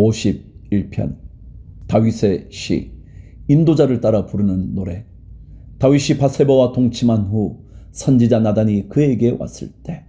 51편. 다윗의 시. 인도자를 따라 부르는 노래. 다윗이 바세바와 동침한 후 선지자 나단이 그에게 왔을 때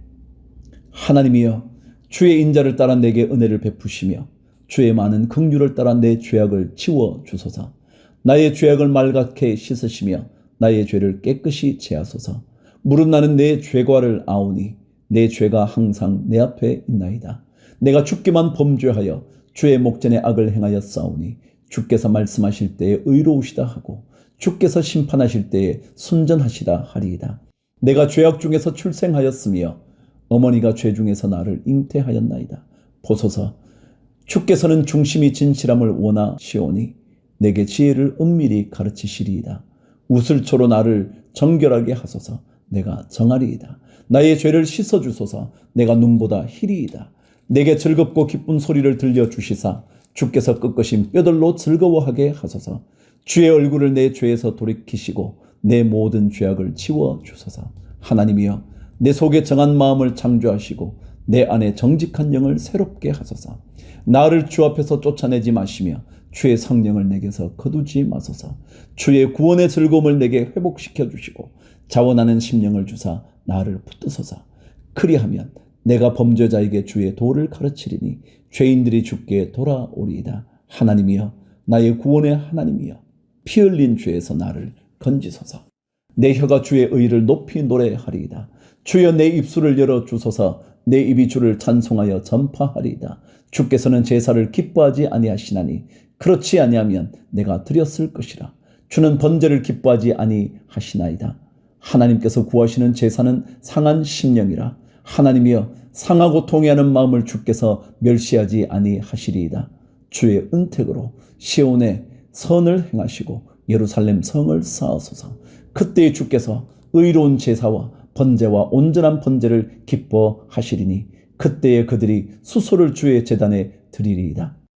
하나님이여 주의 인자를 따라 내게 은혜를 베푸시며 주의 많은 긍휼을 따라 내 죄악을 치워 주소서. 나의 죄악을 말갛게 씻으시며 나의 죄를 깨끗이 제하소서. 무릇 나는 내 죄과를 아오니 내 죄가 항상 내 앞에 있나이다. 내가 죽기만 범죄하여 주의 목전에 악을 행하여 싸우니 주께서 말씀하실 때에 의로우시다 하고 주께서 심판하실 때에 순전하시다 하리이다. 내가 죄악 중에서 출생하였으며 어머니가 죄 중에서 나를 잉태하였나이다. 보소서 주께서는 중심이 진실함을 원하시오니 내게 지혜를 은밀히 가르치시리이다. 우슬초로 나를 정결하게 하소서 내가 정하리이다. 나의 죄를 씻어 주소서 내가 눈보다 희리이다. 내게 즐겁고 기쁜 소리를 들려 주시사 주께서 끄끄신 뼈들로 즐거워하게 하소서. 주의 얼굴을 내 죄에서 돌이키시고 내 모든 죄악을 치워 주소서. 하나님이여 내 속에 정한 마음을 창조하시고 내 안에 정직한 영을 새롭게 하소서. 나를 주 앞에서 쫓아내지 마시며 주의 성령을 내게서 거두지 마소서. 주의 구원의 즐거움을 내게 회복시켜 주시고 자원하는 심령을 주사 나를 붙드소서. 그리하면 내가 범죄자에게 주의 도를 가르치리니 죄인들이 주께 돌아오리이다. 하나님이여 나의 구원의 하나님이여 피 흘린 죄에서 나를 건지소서. 내 혀가 주의 의를 높이 노래하리이다. 주여 내 입술을 열어 주소서 내 입이 주를 찬송하여 전파하리이다. 주께서는 제사를 기뻐하지 아니하시나니 그렇지 아니하면 내가 드렸을 것이라. 주는 번제를 기뻐하지 아니하시나이다. 하나님께서 구하시는 제사는 상한 심령이라. 하나님이여 상하고 통해하는 마음을 주께서 멸시하지 아니하시리이다. 주의 은택으로 시온에 선을 행하시고 예루살렘 성을 쌓으소서. 그때 주께서 의로운 제사와 번제와 온전한 번제를 기뻐하시리니 그때에 그들이 수소를 주의 제단에 드리리이다.